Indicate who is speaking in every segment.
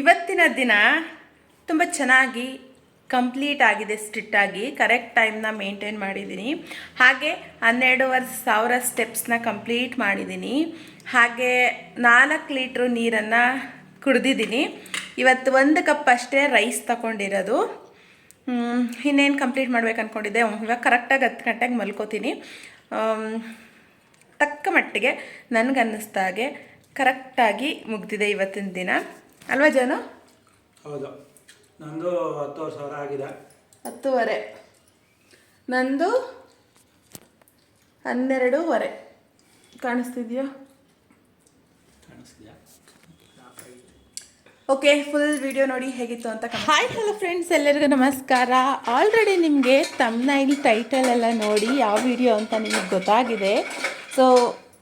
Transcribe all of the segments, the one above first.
Speaker 1: ಇವತ್ತಿನ ದಿನ ತುಂಬ ಚೆನ್ನಾಗಿ ಕಂಪ್ಲೀಟ್ ಆಗಿದೆ ಸ್ಟ್ರಿಕ್ಟಾಗಿ ಕರೆಕ್ಟ್ ಟೈಮ್ನ ಮೇಂಟೈನ್ ಮಾಡಿದ್ದೀನಿ. ಹಾಗೆ ಹನ್ನೆರಡುವರೆ ಸಾವಿರ ಸ್ಟೆಪ್ಸ್ನ ಕಂಪ್ಲೀಟ್ ಮಾಡಿದ್ದೀನಿ. ಹಾಗೆ ನಾಲ್ಕು ಲೀಟ್ರ್ ನೀರನ್ನು ಕುಡ್ದಿದ್ದೀನಿ. ಇವತ್ತು ಒಂದು ಕಪ್ ಅಷ್ಟೇ ರೈಸ್ ತಗೊಂಡಿರೋದು. ಇನ್ನೇನು ಕಂಪ್ಲೀಟ್ ಮಾಡ್ಬೇಕು ಅಂದ್ಕೊಂಡಿದ್ದೆ ಇವಾಗ ಕರೆಕ್ಟಾಗಿ ಹತ್ತು ಗಂಟೆಗೆ ಮಲ್ಕೋತೀನಿ. ತಕ್ಕ ಮಟ್ಟಿಗೆ ನನಗನ್ನಿಸ್ದ ಹಾಗೆ ಕರೆಕ್ಟಾಗಿ ಮುಗ್ದಿದೆ ಇವತ್ತಿನ ದಿನ. ಅಲ್ವಾ ಜನ?
Speaker 2: ಹೌದು. ನಂದು ಹತ್ತುವರೆ ಸಾವಿರ ಆಗಿದೆ.
Speaker 1: ಹತ್ತುವರೆ. ನಂದು ಹನ್ನೆರಡೂವರೆ. ಕಾಣಿಸ್ತಿದ್ಯಾ?
Speaker 2: ಕಾಣಿಸ್ತಿದ್ಯಾ?
Speaker 1: ಓಕೆ ಫುಲ್ ವಿಡಿಯೋ ನೋಡಿ ಹೇಗಿತ್ತು ಅಂತ ಹಾಯ್ ಹಲೋ ಫ್ರೆಂಡ್ಸ್ ಎಲ್ಲರಿಗೂ ನಮಸ್ಕಾರ. ಆಲ್ರೆಡಿ ನಿಮಗೆ ತಮ್ನೈಲ್ ಟೈಟಲ್ ಎಲ್ಲ ನೋಡಿ ಯಾವ ವಿಡಿಯೋ ಅಂತ ನಿಮಗೆ ಗೊತ್ತಾಗಿದೆ. ಸೊ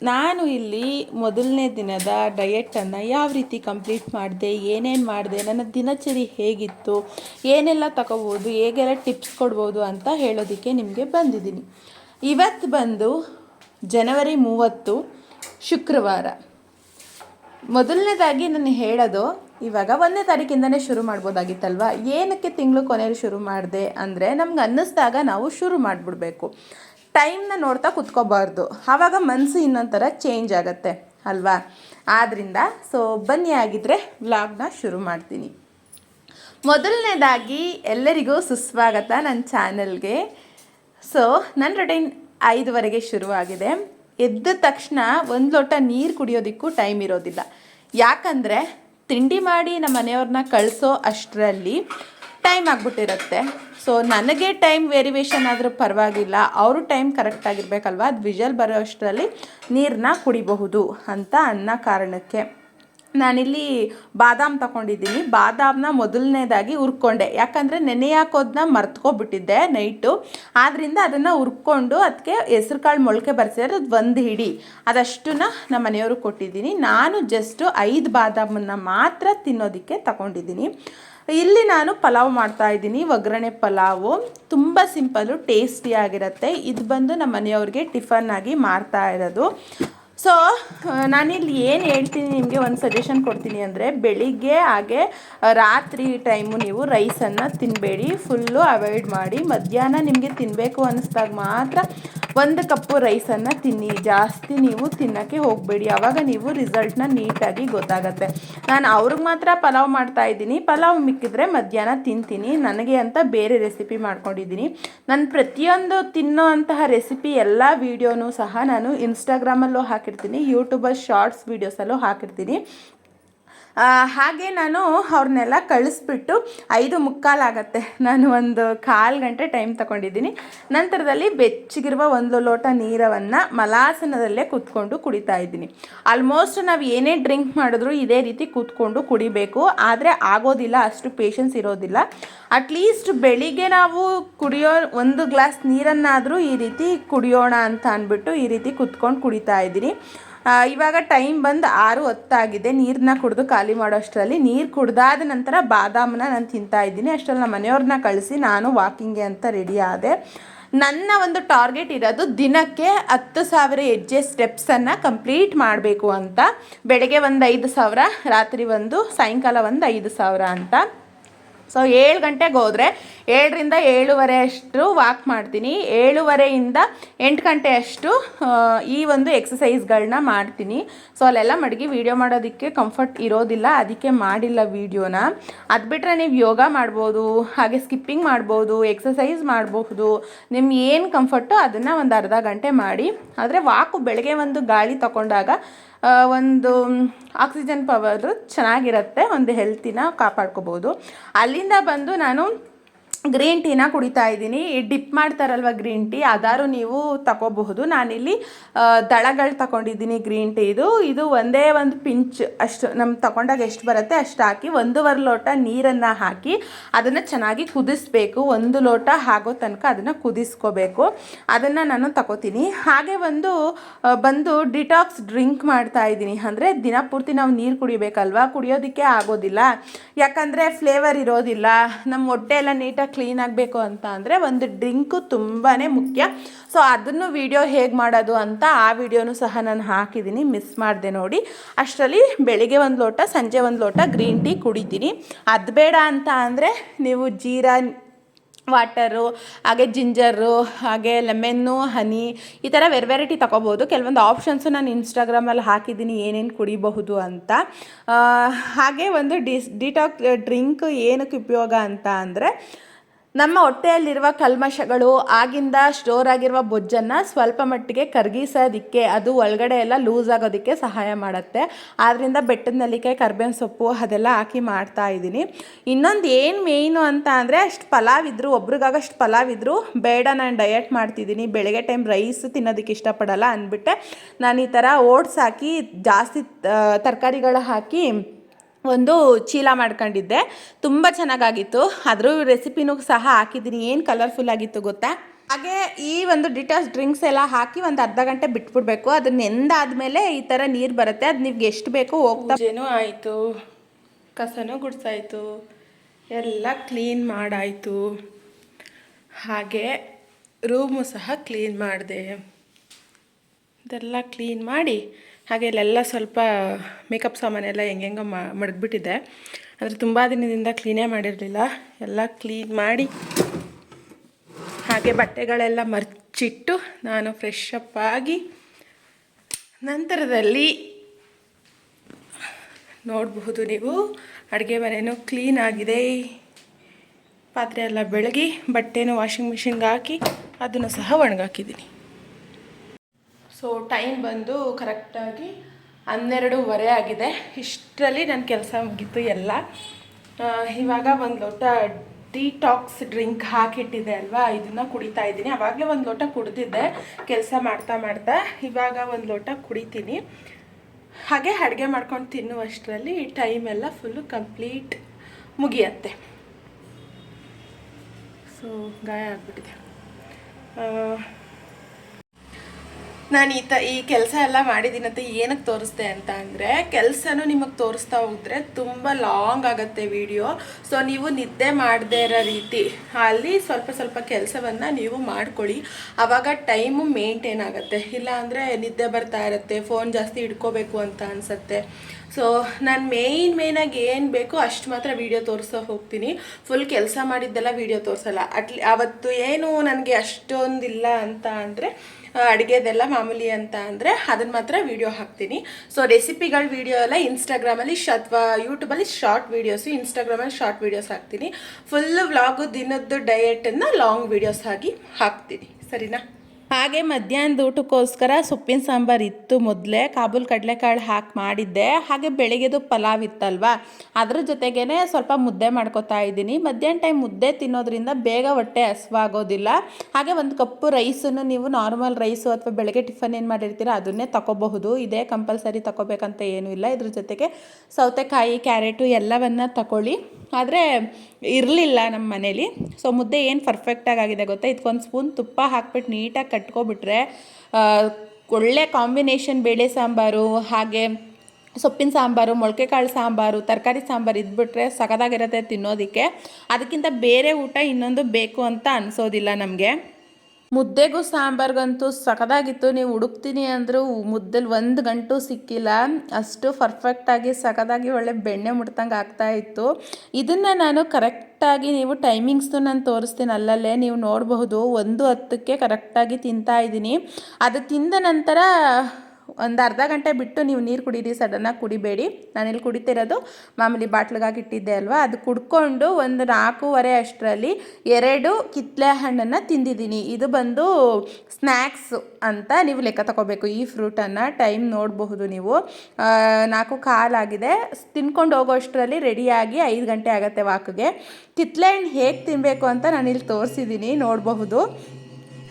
Speaker 1: ನಾನು ಇಲ್ಲಿ ಮೊದಲನೇ ದಿನದ ಡಯೆಟನ್ನು ಯಾವ ರೀತಿ ಕಂಪ್ಲೀಟ್ ಮಾಡಿದೆ, ಏನೇನು ಮಾಡಿದೆ, ನನ್ನ ದಿನಚರಿ ಹೇಗಿತ್ತು, ಏನೆಲ್ಲ ತಗೋಬೋದು ಹೇಗೆಲ್ಲ ಟಿಪ್ಸ್ ಕೊಡ್ಬೋದು ಅಂತ ಹೇಳೋದಕ್ಕೆ ನಿಮಗೆ ಬಂದಿದ್ದೀನಿ. ಇವತ್ತು ಬಂದು ಜನವರಿ ಮೂವತ್ತು, ಶುಕ್ರವಾರ. ಮೊದಲನೇದಾಗಿ ನಾನು ಹೇಳೋದು, ಇವಾಗ ಒಂದನೇ ತಾರೀಕಿಂದನೇ ಶುರು ಮಾಡ್ಬೋದಾಗಿತ್ತಲ್ವ? ಏನಕ್ಕೆ ತಿಂಗಳು ಕೊನೆಯಲ್ಲಿ ಶುರು ಮಾಡಿದೆ ಅಂದರೆ ನಮ್ಗೆ ಅನ್ನಿಸ್ದಾಗ ನಾವು ಶುರು ಮಾಡಿಬಿಡ್ಬೇಕು. ಟೈಮ್ನ ನೋಡ್ತಾ ಕುತ್ಕೋಬಾರ್ದು. ಆವಾಗ ಮನಸ್ಸು ಇನ್ನೊಂಥರ ಚೇಂಜ್ ಆಗುತ್ತೆ, ಅಲ್ವಾ? ಆದ್ದರಿಂದ ಸೊ ಬನ್ನಿ ಆಗಿದ್ದರೆ ವ್ಲಾಗ್ನ ಶುರು ಮಾಡ್ತೀನಿ. ಮೊದಲನೇದಾಗಿ ಎಲ್ಲರಿಗೂ ಸುಸ್ವಾಗತ ನನ್ನ ಚಾನಲ್ಗೆ. ಸೊ ನನ್ನ ರೊಟೀನ್ ಐದುವರೆಗೆ ಶುರುವಾಗಿದೆ. ಎದ್ದ ತಕ್ಷಣ ಒಂದು ಲೋಟ ನೀರು ಕುಡಿಯೋದಕ್ಕೂ ಟೈಮ್ ಇರೋದಿಲ್ಲ. ಯಾಕಂದರೆ, ತಿಂಡಿ ಮಾಡಿ ನಮ್ಮ ಮನೆಯವ್ರನ್ನ ಕಳಿಸೋ ಅಷ್ಟರಲ್ಲಿ ಟೈಮ್ ಆಗ್ಬಿಟ್ಟಿರುತ್ತೆ. ಸೊ ನನಗೆ ಟೈಮ್ ವೇರಿಯೇಷನ್ ಆದರೂ ಪರವಾಗಿಲ್ಲ. ಅವರು ಟೈಮ್ ಕರೆಕ್ಟಾಗಿರ್ಬೇಕಲ್ವ ಅದು ವಿಜಲ್ ಬರೋ ಅಷ್ಟರಲ್ಲಿ ನೀರನ್ನ ಕುಡಿಬಹುದು ಅಂತ ಅನ್ನೋ ಕಾರಣಕ್ಕೆ. ನಾನಿಲ್ಲಿ ಬಾದಾಮ್ ತಗೊಂಡಿದ್ದೀನಿ ಬಾದಾಮ್ನ ಮೊದಲನೇದಾಗಿ ಹುರ್ಕೊಂಡೆ. ಯಾಕಂದರೆ ನೆನೆ ಹಾಕೋದನ್ನ ಮರ್ತ್ಕೊಬಿಟ್ಟಿದ್ದೆ ನೈಟು. ಆದ್ದರಿಂದ ಅದನ್ನು ಹುರ್ಕೊಂಡು ಅದಕ್ಕೆ ಹೆಸ್ರು ಕಾಳು ಮೊಳಕೆ ಬರ್ಸಿದ್ರೆ ಅದು ಒಂದು ಹಿಡಿ. ಅದಷ್ಟನ್ನ ನಮ್ಮ ಮನೆಯವರು ಕೊಟ್ಟಿದ್ದೀನಿ. ನಾನು ಜಸ್ಟು ಐದು ಬಾದಾಮನ್ನು ಮಾತ್ರ ತಿನ್ನೋದಕ್ಕೆ ತಗೊಂಡಿದ್ದೀನಿ ಇಲ್ಲಿ ನಾನು ಪಲಾವ್ ಮಾಡ್ತಾ ಇದ್ದೀನಿ, ಒಗ್ಗರಣೆ ಪಲಾವು. ತುಂಬ ಸಿಂಪಲ್ಲು ಟೇಸ್ಟಿಯಾಗಿರುತ್ತೆ ಇದು ಬಂದು ನಮ್ಮ ಮನೆಯವ್ರಿಗೆ ಟಿಫನ್ ಆಗಿ ಮಾರ್ತಾ ಇರೋದು. ಸೊ ನಾನಿಲ್ಲಿ ಏನು ಹೇಳ್ತೀನಿ ನಿಮಗೆ ಒಂದು ಸಜೆಷನ್ ಕೊಡ್ತೀನಿ ಅಂದರೆ, ಬೆಳಿಗ್ಗೆ ಹಾಗೆ ರಾತ್ರಿ ಟೈಮು ನೀವು ರೈಸನ್ನು ತಿನ್ನಬೇಡಿ ಫುಲ್ಲು ಅವಾಯ್ಡ್ ಮಾಡಿ. ಮಧ್ಯಾಹ್ನ ನಿಮಗೆ ತಿನ್ನಬೇಕು ಅನ್ನಿಸ್ದಾಗ ಮಾತ್ರ ಒಂದು ಕಪ್ಪು ರೈಸನ್ನು ತಿನ್ನಿ. ಜಾಸ್ತಿ ನೀವು ತಿನ್ನೋಕ್ಕೆ ಹೋಗಬೇಡಿ. ಆವಾಗ ನೀವು ರಿಸಲ್ಟ್ನ ನೀಟಾಗಿ ಗೊತ್ತಾಗತ್ತೆ. ನಾನು ಅವ್ರಿಗೆ ಮಾತ್ರ ಪಲಾವ್ ಮಾಡ್ತಾ ಇದ್ದೀನಿ. ಪಲಾವ್ ಮಿಕ್ಕಿದ್ರೆ ಮಧ್ಯಾಹ್ನ ತಿಂತೀನಿ. ನನಗೆ ಅಂತ ಬೇರೆ ರೆಸಿಪಿ ಮಾಡ್ಕೊಂಡಿದ್ದೀನಿ. ನಾನು ಪ್ರತಿಯೊಂದು ತಿನ್ನೋ ಅಂತಹ ರೆಸಿಪಿ ಎಲ್ಲ ವೀಡಿಯೋನೂ ಸಹ ನಾನು ಇನ್ಸ್ಟಾಗ್ರಾಮಲ್ಲೂ ಹಾಕಿರ್ತೀನಿ. ಯೂಟ್ಯೂಬಲ್ಲಿ ಶಾರ್ಟ್ಸ್ ವೀಡಿಯೋಸಲ್ಲೂ ಹಾಕಿರ್ತೀನಿ. ಹಾಗೆ ನಾನು ಅವ್ರನ್ನೆಲ್ಲ ಕಳಿಸ್ಬಿಟ್ಟು ಐದು ಮುಕ್ಕಾಲಾಗತ್ತೆ ನಾನು ಒಂದು ಕಾಲು ಗಂಟೆ ಟೈಮ್ ತಗೊಂಡಿದ್ದೀನಿ. ನಂತರದಲ್ಲಿ ಬೆಚ್ಚಗಿರುವ ಒಂದು ಲೋಟ ನೀರವನ್ನು ಮಲಾಸನದಲ್ಲೇ ಕೂತ್ಕೊಂಡು ಕುಡಿತಾ ಇದ್ದೀನಿ. ಆಲ್ಮೋಸ್ಟ್ ನಾವು ಏನೇ ಡ್ರಿಂಕ್ ಮಾಡಿದ್ರು ಇದೇ ರೀತಿ ಕೂತ್ಕೊಂಡು ಕುಡಿಬೇಕು. ಆದರೆ ಆಗೋದಿಲ್ಲ, ಅಷ್ಟು ಪೇಷನ್ಸ್ ಇರೋದಿಲ್ಲ. ಅಟ್ಲೀಸ್ಟ್ ಬೆಳಿಗ್ಗೆ ನಾವು ಕುಡಿಯೋ ಒಂದು ಗ್ಲಾಸ್ ನೀರನ್ನಾದರೂ ಈ ರೀತಿ ಕುಡಿಯೋಣ ಅಂತ ಅಂದ್ಬಿಟ್ಟು ಈ ರೀತಿ ಕೂತ್ಕೊಂಡು ಕುಡಿತಾ ಇದ್ದೀನಿ. ಇವಾಗ ಟೈಮ್ ಬಂದು ಆರು ಹೊತ್ತಾಗಿದೆ. ನೀರನ್ನ ಕುಡಿದು ಖಾಲಿ ಮಾಡೋ ಅಷ್ಟರಲ್ಲಿ ನೀರು ಕುಡ್ದಾದ ನಂತರ ಬಾದಾಮನ್ನ ನಾನು ತಿಂತಾ ಇದ್ದೀನಿ. ಅಷ್ಟರಲ್ಲಿ ನಮ್ಮ ಮನೆಯವ್ರನ್ನ ಕಳಿಸಿ ನಾನು ವಾಕಿಂಗ್ಗೆ ಅಂತ ರೆಡಿ ಆದೆ. ನನ್ನ ಒಂದು ಟಾರ್ಗೆಟ್ ಇರೋದು ದಿನಕ್ಕೆ ಹತ್ತು ಸಾವಿರ ಹೆಜ್ಜೆ ಸ್ಟೆಪ್ಸನ್ನು ಕಂಪ್ಲೀಟ್ ಮಾಡಬೇಕು ಅಂತ. ಬೆಳಗ್ಗೆ ಒಂದು ಐದು ಸಾವಿರ, ರಾತ್ರಿ ಒಂದು, ಸಾಯಂಕಾಲ ಒಂದು ಐದು ಸಾವಿರ ಅಂತ. ಸೊ ಏಳು ಗಂಟೆಗೆ ಹೋದರೆ ಏಳರಿಂದ ಏಳುವರೆ ಅಷ್ಟು ವಾಕ್ ಮಾಡ್ತೀನಿ. ಏಳುವರೆಯಿಂದ ಎಂಟು ಗಂಟೆ ಅಷ್ಟು ಈ ಒಂದು ಎಕ್ಸಸೈಸ್ಗಳನ್ನ ಮಾಡ್ತೀನಿ. ಸೊ ಅಲ್ಲೆಲ್ಲ ಮಡಗಿ ವೀಡಿಯೋ ಮಾಡೋದಕ್ಕೆ ಕಂಫರ್ಟ್ ಇರೋದಿಲ್ಲ. ಅದಕ್ಕೆ ಮಾಡಿಲ್ಲ ವೀಡಿಯೋನ ಅದು ಬಿಟ್ಟರೆ ನೀವು ಯೋಗ ಮಾಡ್ಬೋದು, ಹಾಗೆ ಸ್ಕಿಪ್ಪಿಂಗ್ ಮಾಡ್ಬೋದು ಎಕ್ಸಸೈಸ್ ಮಾಡಬಹುದು. ನಿಮ್ಗೆ ಏನು ಕಂಫರ್ಟು ಅದನ್ನು ಒಂದು ಅರ್ಧ ಗಂಟೆ ಮಾಡಿ. ಆದರೆ ವಾಕು ಬೆಳಗ್ಗೆ ಒಂದು ಗಾಳಿ ತಗೊಂಡಾಗ ಒಂದು ಆಕ್ಸಿಜನ್ ಪವರು ಚೆನ್ನಾಗಿರುತ್ತೆ ಒಂದು ಹೆಲ್ತಿನ ಕಾಪಾಡ್ಕೋಬೋದು. ಅಲ್ಲಿಂದ ಬಂದು ನಾನು ಗ್ರೀನ್ ಟೀನ ಕುಡಿತಾ ಇದ್ದೀನಿ. ಡಿಪ್ ಮಾಡ್ತಾರಲ್ವ ಗ್ರೀನ್ ಟೀ ಅದಾರು ನೀವು ತಗೋಬಹುದು ನಾನಿಲ್ಲಿ ದಳಗಳು ತಗೊಂಡಿದ್ದೀನಿ ಗ್ರೀನ್ ಟೀದು ಇದು ಒಂದೇ ಒಂದು ಪಿಂಚ್. ಅಷ್ಟು ನಮ್ಮ ತಗೊಂಡಾಗ ಎಷ್ಟು ಬರುತ್ತೆ? ಅಷ್ಟು ಹಾಕಿ ಒಂದೂವರೆ ಲೋಟ ನೀರನ್ನು ಹಾಕಿ ಅದನ್ನು ಚೆನ್ನಾಗಿ ಕುದಿಸ್ಬೇಕು. ಒಂದು ಲೋಟ ಆಗೋ ತನಕ ಅದನ್ನು ಕುದಿಸ್ಕೋಬೇಕು. ಅದನ್ನು ನಾನು ತಗೋತೀನಿ ಹಾಗೆ ಒಂದು ಬಂದು ಡಿಟಾಕ್ಸ್ ಡ್ರಿಂಕ್ ಮಾಡ್ತಾ ಇದ್ದೀನಿ. ಅಂದರೆ ದಿನಪೂರ್ತಿ ನಾವು ನೀರು ಕುಡಿಬೇಕಲ್ವಾ? ಕುಡಿಯೋದಕ್ಕೆ ಆಗೋದಿಲ್ಲ. ಯಾಕಂದರೆ ಫ್ಲೇವರ್ ಇರೋದಿಲ್ಲ. ನಮ್ಮ ಹೊಟ್ಟೆ ಎಲ್ಲ ನೀಟಾಗಿ ಕ್ಲೀನ್ ಆಗಬೇಕು ಅಂತ ಅಂದರೆ ಒಂದು ಡ್ರಿಂಕು ತುಂಬಾ ಮುಖ್ಯ. ಸೊ ಅದನ್ನು ವಿಡಿಯೋ ಹೇಗೆ ಮಾಡೋದು ಅಂತ ಆ ವಿಡಿಯೋನು ಸಹ ನಾನು ಹಾಕಿದ್ದೀನಿ ಮಿಸ್ ಮಾಡಿದೆ ನೋಡಿ. ಅಷ್ಟರಲ್ಲಿ ಬೆಳಿಗ್ಗೆ ಒಂದು ಲೋಟ, ಸಂಜೆ ಒಂದು ಲೋಟ ಗ್ರೀನ್ ಟೀ ಕುಡಿತೀನಿ. ಅದು ಬೇಡ ಅಂತ ಅಂದರೆ ನೀವು ಜೀರಾ, ವಾಟರು, ಹಾಗೆ ಜಿಂಜರು, ಹಾಗೆ ಲೆಮೆನ್ನು, ಹನಿ, ಈ ಥರ ವೆರ್ ವೆರೈಟಿ ತೊಗೋಬೋದು ಕೆಲವೊಂದು ಆಪ್ಷನ್ಸು ನಾನು ಇನ್ಸ್ಟಾಗ್ರಾಮಲ್ಲಿ ಹಾಕಿದ್ದೀನಿ ಏನೇನು ಕುಡಿಬಹುದು ಅಂತ. ಹಾಗೆ ಒಂದು ಡಿಸ್ ಡಿಟಾಕ್ ಡ್ರಿಂಕ್ ಏನಕ್ಕೆ ಉಪಯೋಗ ಅಂತ ಅಂದರೆ ನಮ್ಮ ಹೊಟ್ಟೆಯಲ್ಲಿರುವ ಕಲ್ಮಶಗಳು ಆಗಿಂದ ಸ್ಟೋರ್ ಆಗಿರುವ ಬೊಜ್ಜನ್ನು ಸ್ವಲ್ಪ ಮಟ್ಟಿಗೆ ಕರಗಿಸೋದಕ್ಕೆ, ಅದು ಒಳಗಡೆ ಎಲ್ಲ ಲೂಸ್ ಆಗೋದಕ್ಕೆ ಸಹಾಯ ಮಾಡುತ್ತೆ. ಆದ್ದರಿಂದ ಬೆಟ್ಟದ ನೆಲ್ಲಿಕಾಯಿ, ಕರ್ಬೇವಿನ ಸೊಪ್ಪು ಅದೆಲ್ಲ ಹಾಕಿ ಮಾಡ್ತಾ ಇದ್ದೀನಿ. ಇನ್ನೊಂದು ಏನು ಮೇಯ್ನು ಅಂತ ಅಂದರೆ ಅಷ್ಟು ಪಲಾವ್ ಇದ್ದರು ಒಬ್ರಿಗಾಗಷ್ಟು ಪಲಾವ್ ಇದ್ದರು ಬೇಡ, ನಾನು ಡಯಟ್ ಮಾಡ್ತಿದ್ದೀನಿ. ಬೆಳಗ್ಗೆ ಟೈಮ್ ರೈಸ್ ತಿನ್ನೋದಕ್ಕೆ ಇಷ್ಟಪಡಲ್ಲ ಅಂದ್ಬಿಟ್ಟೆ. ನಾನು ಈ ಥರ ಓಟ್ಸ್ ಹಾಕಿ ಜಾಸ್ತಿ ತರಕಾರಿಗಳು ಹಾಕಿ ಒಂದು ಚೀಲ ಮಾಡ್ಕೊಂಡಿದ್ದೆ. ತುಂಬ ಚೆನ್ನಾಗಾಗಿತ್ತು. ಅದ್ರ ರೆಸಿಪಿನೂ ಸಹ ಹಾಕಿದ್ದೀನಿ. ಏನು ಕಲರ್ಫುಲ್ ಆಗಿತ್ತು ಗೊತ್ತಾ? ಹಾಗೆ ಈ ಒಂದು ಡಿಟಾಸ್ ಡ್ರಿಂಕ್ಸ್ ಎಲ್ಲ ಹಾಕಿ ಒಂದು ಅರ್ಧ ಗಂಟೆ ಬಿಟ್ಬಿಡ್ಬೇಕು. ಅದನ್ನ ನೆಂದಾದ್ಮೇಲೆ ಈ ಥರ ನೀರು ಬರುತ್ತೆ. ಅದು ನಿಮ್ಗೆ ಎಷ್ಟು ಬೇಕೋ ಹೋಗ್ತಾ ಆಯಿತು. ಕಸನೂ ಗುಡ್ಸಾಯಿತು. ಎಲ್ಲ ಕ್ಲೀನ್ ಮಾಡಾಯಿತು. ಹಾಗೆ ರೂಮು ಸಹ ಕ್ಲೀನ್ ಮಾಡಿದೆ. ಇದೆಲ್ಲ ಕ್ಲೀನ್ ಮಾಡಿ ಹಾಗೆ ಇಲ್ಲೆಲ್ಲ ಸ್ವಲ್ಪ ಮೇಕಪ್ ಸಾಮಾನೆಲ್ಲ ಹೆಂಗೆಂಗೋ ಮಡಗ್ಬಿಟ್ಟಿದೆ. ಆದರೆ ತುಂಬ ದಿನದಿಂದ ಕ್ಲೀನೇ ಮಾಡಿರಲಿಲ್ಲ. ಎಲ್ಲ ಕ್ಲೀನ್ ಮಾಡಿ ಹಾಗೆ ಬಟ್ಟೆಗಳೆಲ್ಲ ಮರ್ಚಿಟ್ಟು ನಾನು ಫ್ರೆಶ್ ಅಪ್ ಆಗಿ ನಂತರದಲ್ಲಿ ನೋಡಬಹುದು ನೀವು. ಅಡುಗೆ ಮನೆಯೂ ಕ್ಲೀನ್ ಆಗಿದೆ. ಪಾತ್ರೆ ಎಲ್ಲ ಬೆಳಗಿ ಬಟ್ಟೆನೂ ವಾಷಿಂಗ್ ಮಿಷಿನ್ಗೆ ಹಾಕಿ ಅದನ್ನು ಸಹ ಒಣಗಾಕಿದ್ದೀನಿ. ಸೊ ಟೈಮ್ ಬಂದು ಕರೆಕ್ಟಾಗಿ ಹನ್ನೆರಡೂವರೆ ಆಗಿದೆ. ಇಷ್ಟರಲ್ಲಿ ನನ್ನ ಕೆಲಸ ಮುಗೀತು ಎಲ್ಲ. ಇವಾಗ ಒಂದು ಲೋಟ ಡಿಟಾಕ್ಸ್ ಡ್ರಿಂಕ್ ಹಾಕಿಟ್ಟಿದೆ ಅಲ್ವಾ? ಇದನ್ನು ಕುಡಿತಾ ಇದ್ದೀನಿ. ಆವಾಗಲೇ ಒಂದು ಲೋಟ ಕುಡಿದಿದ್ದೆ. ಕೆಲಸ ಮಾಡ್ತಾ ಮಾಡ್ತಾ ಇವಾಗ ಒಂದು ಲೋಟ ಕುಡಿತೀನಿ. ಹಾಗೆ ಅಡುಗೆ ಮಾಡ್ಕೊಂಡು ತಿನ್ನುವಷ್ಟರಲ್ಲಿ ಟೈಮ್ ಎಲ್ಲ ಫುಲ್ಲು ಕಂಪ್ಲೀಟ್ ಮುಗಿಯತ್ತೆ. ಸೊ ಗಾಯ ಆಗಿಬಿಟ್ಟಿದೆ. ನಾನು ಈ ತ, ಈ ಕೆಲಸ ಎಲ್ಲ ಮಾಡಿದ್ದೀನಂತ ಏನಕ್ಕೆ ತೋರಿಸ್ದೆ ಅಂತ ಅಂದರೆ, ಕೆಲಸನೂ ನಿಮಗೆ ತೋರಿಸ್ತಾ ಹೋದರೆ ತುಂಬ ಲಾಂಗ್ ಆಗುತ್ತೆ ವಿಡಿಯೋ ಸೊ ನೀವು ನಿದ್ದೆ ಮಾಡದೇ ಇರೋ ರೀತಿ, ಅಲ್ಲಿ ಸ್ವಲ್ಪ ಸ್ವಲ್ಪ ಕೆಲಸವನ್ನು ನೀವು ಮಾಡ್ಕೊಳ್ಳಿ. ಆವಾಗ ಟೈಮು ಮೇಂಟೈನ್ ಆಗುತ್ತೆ. ಇಲ್ಲ ಅಂದರೆ ನಿದ್ದೆ ಬರ್ತಾ ಇರುತ್ತೆ ಫೋನ್ ಜಾಸ್ತಿ ಇಟ್ಕೋಬೇಕು ಅಂತ ಅನಿಸುತ್ತೆ. ಸೊ ನಾನು ಮೇಯ್ನ್ ಮೇಯ್ನಾಗಿ ಏನು ಬೇಕೋ ಅಷ್ಟು ಮಾತ್ರ ವೀಡಿಯೋ ತೋರಿಸ್ತಾ ಹೋಗ್ತೀನಿ. ಫುಲ್ ಕೆಲಸ ಮಾಡಿದ್ದೆಲ್ಲ ವೀಡಿಯೋ ತೋರಿಸಲ್ಲ. ಅಟ್ಲಿ ಅವತ್ತು ಏನು ನನಗೆ ಅಷ್ಟೊಂದಿಲ್ಲ ಅಂತ ಅಂದರೆ ಅಡುಗೆದೆಲ್ಲ ಮಾಮೂಲಿ ಅಂತ ಅಂದರೆ ಅದನ್ನು ಮಾತ್ರ ವೀಡಿಯೋ ಹಾಕ್ತೀನಿ. ಸೊ ರೆಸಿಪಿಗಳ ವೀಡಿಯೋ ಎಲ್ಲ ಇನ್ಸ್ಟಾಗ್ರಾಮಲ್ಲಿ ಶ ಅಥವಾ ಯೂಟ್ಯೂಬಲ್ಲಿ ಶಾರ್ಟ್ ವೀಡಿಯೋಸು ಇನ್ಸ್ಟಾಗ್ರಾಮಲ್ಲಿ ಶಾರ್ಟ್ ವೀಡಿಯೋಸ್ ಹಾಕ್ತೀನಿ. ಫುಲ್ ವ್ಲಾಗು ದಿನದ್ದು ಡಯೆಟನ್ನು ಲಾಂಗ್ ವೀಡಿಯೋಸ್ ಆಗಿ ಹಾಕ್ತೀನಿ. ಸರಿನಾ? ಹಾಗೆ ಮಧ್ಯಾಹ್ನದ ಊಟಕ್ಕೋಸ್ಕರ ಸೊಪ್ಪಿನ ಸಾಂಬಾರು ಇತ್ತು ಮೊದಲೇ. ಕಾಬೂಲ್ ಕಡಲೆಕಾಳು ಹಾಕಿ ಮಾಡಿದ್ದೆ. ಹಾಗೆ ಬೆಳಿಗ್ಗೆದು ಪಲಾವ್ ಇತ್ತಲ್ವಾ? ಅದ್ರ ಜೊತೆಗೇ ಸ್ವಲ್ಪ ಮುದ್ದೆ ಮಾಡ್ಕೊತಾ ಇದ್ದೀನಿ. ಮಧ್ಯಾಹ್ನ ಟೈಮ್ ಮುದ್ದೆ ತಿನ್ನೋದ್ರಿಂದ ಬೇಗ ಹೊಟ್ಟೆ ಹಸ್ವಾಗೋದಿಲ್ಲ. ಹಾಗೆ ಒಂದು ಕಪ್ಪು ರೈಸನ್ನು ನೀವು ನಾರ್ಮಲ್ ರೈಸು ಅಥವಾ ಬೆಳಗ್ಗೆ ಟಿಫನ್ ಏನು ಮಾಡಿರ್ತೀರ ಅದನ್ನೇ ತಗೋಬಹುದು ಇದೇ ಕಂಪಲ್ಸರಿ ತಗೋಬೇಕಂತ ಏನೂ ಇಲ್ಲ. ಇದ್ರ ಜೊತೆಗೆ ಸೌತೆಕಾಯಿ, ಕ್ಯಾರೆಟು ಎಲ್ಲವನ್ನ ತಗೊಳ್ಳಿ ಆದರೆ ಇರಲಿಲ್ಲ ನಮ್ಮ ಮನೇಲಿ. ಸೊ ಮುದ್ದೆ ಏನು ಪರ್ಫೆಕ್ಟಾಗಿ ಆಗಿದೆ ಗೊತ್ತಾ? ಇದಕ್ಕೊಂದು ಸ್ಪೂನ್ ತುಪ್ಪ ಹಾಕ್ಬಿಟ್ಟು ನೀಟಾಗಿ ಕಟ್ಕೊಬಿಟ್ರೆ ಒಳ್ಳೆ ಕಾಂಬಿನೇಷನ್ ಬೇಳೆ ಸಾಂಬಾರು, ಹಾಗೆ ಸೊಪ್ಪಿನ ಸಾಂಬಾರು ಮೊಳಕೆ ಕಾಳು ಸಾಂಬಾರು, ತರಕಾರಿ ಸಾಂಬಾರು ಇದ್ಬಿಟ್ರೆ ಸಖತ್ತಾಗಿರುತ್ತೆ ತಿನ್ನೋದಕ್ಕೆ. ಅದಕ್ಕಿಂತ ಬೇರೆ ಊಟ ಇನ್ನೊಂದು ಬೇಕು ಅಂತ ಅನಿಸೋದಿಲ್ಲ ನಮಗೆ. ಮುದ್ದೆಗೂ ಸಾಂಬಾರ್ಗಂತೂ ಸಖದಾಗಿತ್ತು. ನೀವು ಹುಡುಕ್ತೀನಿ ಅಂದರೂ ಮುದ್ದೆಲಿ ಒಂದು ಗಂಟು ಸಿಕ್ಕಿಲ್ಲ. ಅಷ್ಟು ಪರ್ಫೆಕ್ಟಾಗಿ ಸಖದಾಗಿ ಒಳ್ಳೆ ಬೆಣ್ಣೆ ಮುಟ್ದಂಗೆ ಆಗ್ತಾ ಇತ್ತು. ಇದನ್ನು ನಾನು ಕರೆಕ್ಟಾಗಿ ನೀವು ಟೈಮಿಂಗ್ಸ್ದು ನಾನು ತೋರಿಸ್ತೀನಿ. ಅಲ್ಲಲ್ಲೇ ನೀವು ನೋಡಬಹುದು. ಒಂದು ಹತ್ತಕ್ಕೆ ಕರೆಕ್ಟಾಗಿ ತಿಂತಾ ಇದ್ದೀನಿ. ಅದು ತಿಂದ ನಂತರ ಒಂದು ಅರ್ಧ ಗಂಟೆ ಬಿಟ್ಟು ನೀವು ನೀರು ಕುಡೀರಿ, ಸಡನ್ನಾಗಿ ಕುಡಿಬೇಡಿ. ನಾನು ಇಲ್ಲಿ ಕುಡಿತಿರೋದು ಮಾಮೂಲಿ ಬಾಟ್ಲಿಗಾಗಿ ಇಟ್ಟಿದ್ದೆ ಅಲ್ವಾ? ಅದು ಕುಡ್ಕೊಂಡು ಒಂದು ನಾಲ್ಕೂವರೆ ಅಷ್ಟರಲ್ಲಿ ಎರಡು ಕಿತ್ಲೆ ಹಣ್ಣನ್ನು ತಿಂದಿದ್ದೀನಿ. ಇದು ಬಂದು ಸ್ನ್ಯಾಕ್ಸ್ ಅಂತ ನೀವು ಲೆಕ್ಕ ತಗೋಬೇಕು. ಈ ಫ್ರೂಟನ್ನು ಟೈಮ್ ನೋಡಬಹುದು ನೀವು. ನಾಲ್ಕು ಕಾಲಾಗಿದೆ. ತಿನ್ಕೊಂಡು ಹೋಗೋ ಅಷ್ಟರಲ್ಲಿ ರೆಡಿಯಾಗಿ ಐದು ಗಂಟೆ ಆಗುತ್ತೆ ವಾಕಿಗೆ. ಕಿತ್ಲೆ ಹಣ್ಣು ಹೇಗೆ ತಿನ್ನಬೇಕು ಅಂತ ನಾನಿಲ್ಲಿ ತೋರಿಸಿದ್ದೀನಿ, ನೋಡಬಹುದು.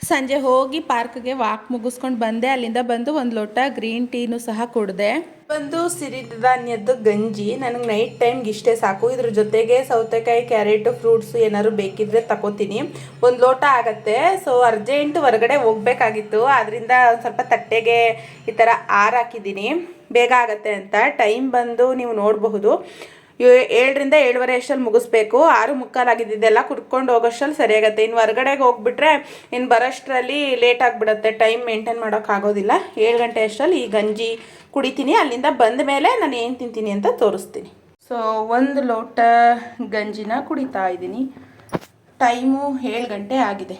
Speaker 1: ಸಂಜೆ ಹೋಗಿ ಪಾರ್ಕ್ಗೆ ವಾಕ್ ಮುಗಿಸ್ಕೊಂಡು ಬಂದೆ. ಅಲ್ಲಿಂದ ಬಂದು ಒಂದು ಲೋಟ ಗ್ರೀನ್ ಟೀನು ಸಹ ಕುಡಿದೆ. ಬಂದು ಸಿರಿಧಾನ್ಯದ್ದು ಗಂಜಿ. ನನಗೆ ನೈಟ್ ಟೈಮ್ಗೆ ಇಷ್ಟೇ ಸಾಕು. ಇದ್ರ ಜೊತೆಗೆ ಸೌತೆಕಾಯಿ ಕ್ಯಾರೆಟು ಫ್ರೂಟ್ಸು ಏನಾದ್ರು ಬೇಕಿದ್ರೆ ತಗೋತೀನಿ ಒಂದು ಲೋಟ ಆಗತ್ತೆ. ಸೊ ಅರ್ಜೆಂಟ್ ಹೊರಗಡೆ ಹೋಗ್ಬೇಕಾಗಿತ್ತು. ಅದರಿಂದ ಸ್ವಲ್ಪ ತಟ್ಟೆಗೆ ಈ ಥರ ಆರ್ ಹಾಕಿದ್ದೀನಿ. ಬೇಗ ಆಗತ್ತೆ ಅಂತ. ಟೈಮ್ ಬಂದು ನೀವು ನೋಡಬಹುದು. ಏಳರಿಂದ ಏಳುವರೆ ಅಷ್ಟಲ್ಲಿ ಮುಗಿಸ್ಬೇಕು. ಆರು ಮುಕ್ಕಾಲಾಗಿದ್ದೆಲ್ಲ ಕುಟ್ಕೊಂಡು ಹೋಗೋಷ್ಟಲ್ಲಿ ಸರಿಯಾಗುತ್ತೆ. ಇನ್ನು ಹೊರಗಡೆಗೆ ಹೋಗ್ಬಿಟ್ರೆ ಇನ್ನು ಬರೋಷ್ಟರಲ್ಲಿ ಲೇಟ್ ಆಗಿಬಿಡುತ್ತೆ. ಟೈಮ್ ಮೇಂಟೈನ್ ಮಾಡೋಕ್ಕಾಗೋದಿಲ್ಲ ಏಳು ಗಂಟೆ ಅಷ್ಟರಲ್ಲಿ ಈ ಗಂಜಿ ಕುಡಿತೀನಿ. ಅಲ್ಲಿಂದ ಬಂದ ಮೇಲೆ ನಾನು ಏನು ತಿಂತೀನಿ ಅಂತ ತೋರಿಸ್ತೀನಿ. ಸೊ ಒಂದು ಲೋಟ ಗಂಜಿನ ಕುಡಿತಾ ಇದ್ದೀನಿ. ಟೈಮು ಏಳು ಗಂಟೆ ಆಗಿದೆ.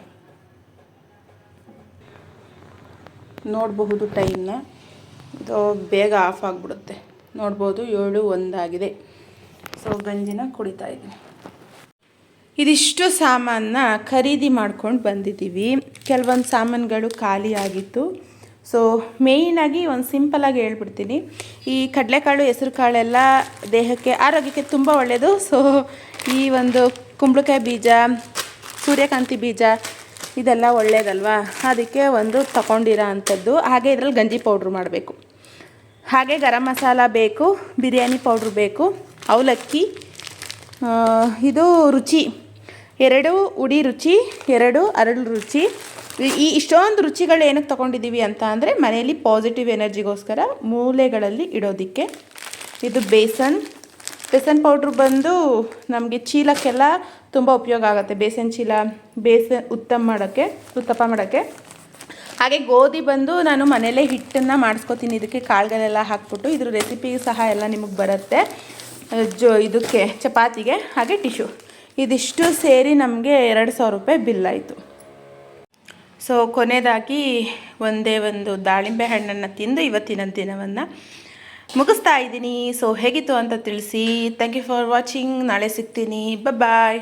Speaker 1: ನೋಡಬಹುದು ಟೈಮ್ನ ಇದು ಬೇಗ ಆಫ್ ಆಗಿಬಿಡುತ್ತೆ. ನೋಡ್ಬೋದು ಏಳು ಒಂದಾಗಿದೆ ಸೊ ಗಂಜಿನ ಕುಡಿತಾ ಇದ್ದೀನಿ. ಇದಿಷ್ಟು ಸಾಮಾನನ್ನ ಖರೀದಿ ಮಾಡ್ಕೊಂಡು ಬಂದಿದ್ದೀವಿ. ಕೆಲವೊಂದು ಸಾಮಾನುಗಳು ಖಾಲಿ ಆಗಿತ್ತು. ಸೊ ಮೇಯ್ನಾಗಿ ಒಂದು ಸಿಂಪಲಾಗಿ ಹೇಳ್ಬಿಡ್ತೀನಿ. ಈ ಕಡಲೆಕಾಳು ಹೆಸರು ಕಾಳೆಲ್ಲ ದೇಹಕ್ಕೆ, ಆರೋಗ್ಯಕ್ಕೆ ತುಂಬ ಒಳ್ಳೆಯದು ಸೊ ಈ ಒಂದು ಕುಂಬಳಕಾಯಿ ಬೀಜ, ಸೂರ್ಯಕಾಂತಿ ಬೀಜ, ಇದೆಲ್ಲ ಒಳ್ಳೇದಲ್ವಾ? ಅದಕ್ಕೆ ಒಂದು ತಗೊಂಡಿರೋ ಅಂಥದ್ದು ಹಾಗೆ ಇದರಲ್ಲಿ ಗಂಜಿ ಪೌಡ್ರ್ ಮಾಡಬೇಕು. ಹಾಗೆ ಗರಂ ಮಸಾಲ ಬೇಕು, ಬಿರಿಯಾನಿ ಪೌಡ್ರ್ ಬೇಕು. ಅವಲಕ್ಕಿ ಇದು ರುಚಿ. ಎರಡು ಉಡಿ ರುಚಿ, ಎರಡು ಅರಳು ರುಚಿ. ಈ- ಇಷ್ಟೊಂದು ರುಚಿಗಳು ಏನಕ್ಕೆ ತೊಗೊಂಡಿದ್ದೀವಿ ಅಂತ ಅಂದರೆ ಮನೆಯಲ್ಲಿ ಪಾಸಿಟಿವ್ ಎನರ್ಜಿಗೋಸ್ಕರ ಮೂಲೆಗಳಲ್ಲಿ ಇಡೋದಕ್ಕೆ. ಇದು ಬೇಸನ್. ಬೇಸನ್ ಪೌಡ್ರ್ ಬಂದು ನಮಗೆ ಚೀಲಕ್ಕೆಲ್ಲ ತುಂಬ ಉಪಯೋಗ ಆಗುತ್ತೆ. ಬೇಸನ್ ಚೀಲ, ಬೇಸನ್ ಉತ್ತಮ ಮಾಡೋಕ್ಕೆ, ಉತ್ತಪ್ಪ ಮಾಡೋಕ್ಕೆ. ಹಾಗೆ ಗೋಧಿ ಬಂದು ನಾನು ಮನೆಯಲ್ಲೇ ಹಿಟ್ಟನ್ನು ಮಾಡಿಸ್ಕೊತೀನಿ. ಇದಕ್ಕೆ ಕಾಳುಗಳೆಲ್ಲ ಹಾಕ್ಬಿಟ್ಟು ಇದ್ರ ರೆಸಿಪಿ ಸಹ ಎಲ್ಲ ನಿಮಗೆ ಬರುತ್ತೆ. ಜೋ, ಇದಕ್ಕೆ, ಚಪಾತಿಗೆ, ಹಾಗೆ ಟಿಶ್ಯೂ. ಇದಿಷ್ಟು ಸೇರಿ ನಮಗೆ ಎರಡು ಸಾವಿರ ರೂಪಾಯಿ ಬಿಲ್ ಆಯಿತು. ಸೊ ಕೊನೆಯದಾಗಿ ಒಂದೇ ಒಂದು ದಾಳಿಂಬೆ ಹಣ್ಣನ್ನು ತಿಂದು ಇವತ್ತಿನ ದಿನವನ್ನು ಮುಗಿಸ್ತಾ ಇದ್ದೀನಿ. ಸೊ ಹೇಗಿತ್ತು ಅಂತ ತಿಳಿಸಿ. ಥ್ಯಾಂಕ್ ಯು ಫಾರ್ ವಾಚಿಂಗ್ ನಾಳೆ ಸಿಗ್ತೀನಿ. ಬಾಯ್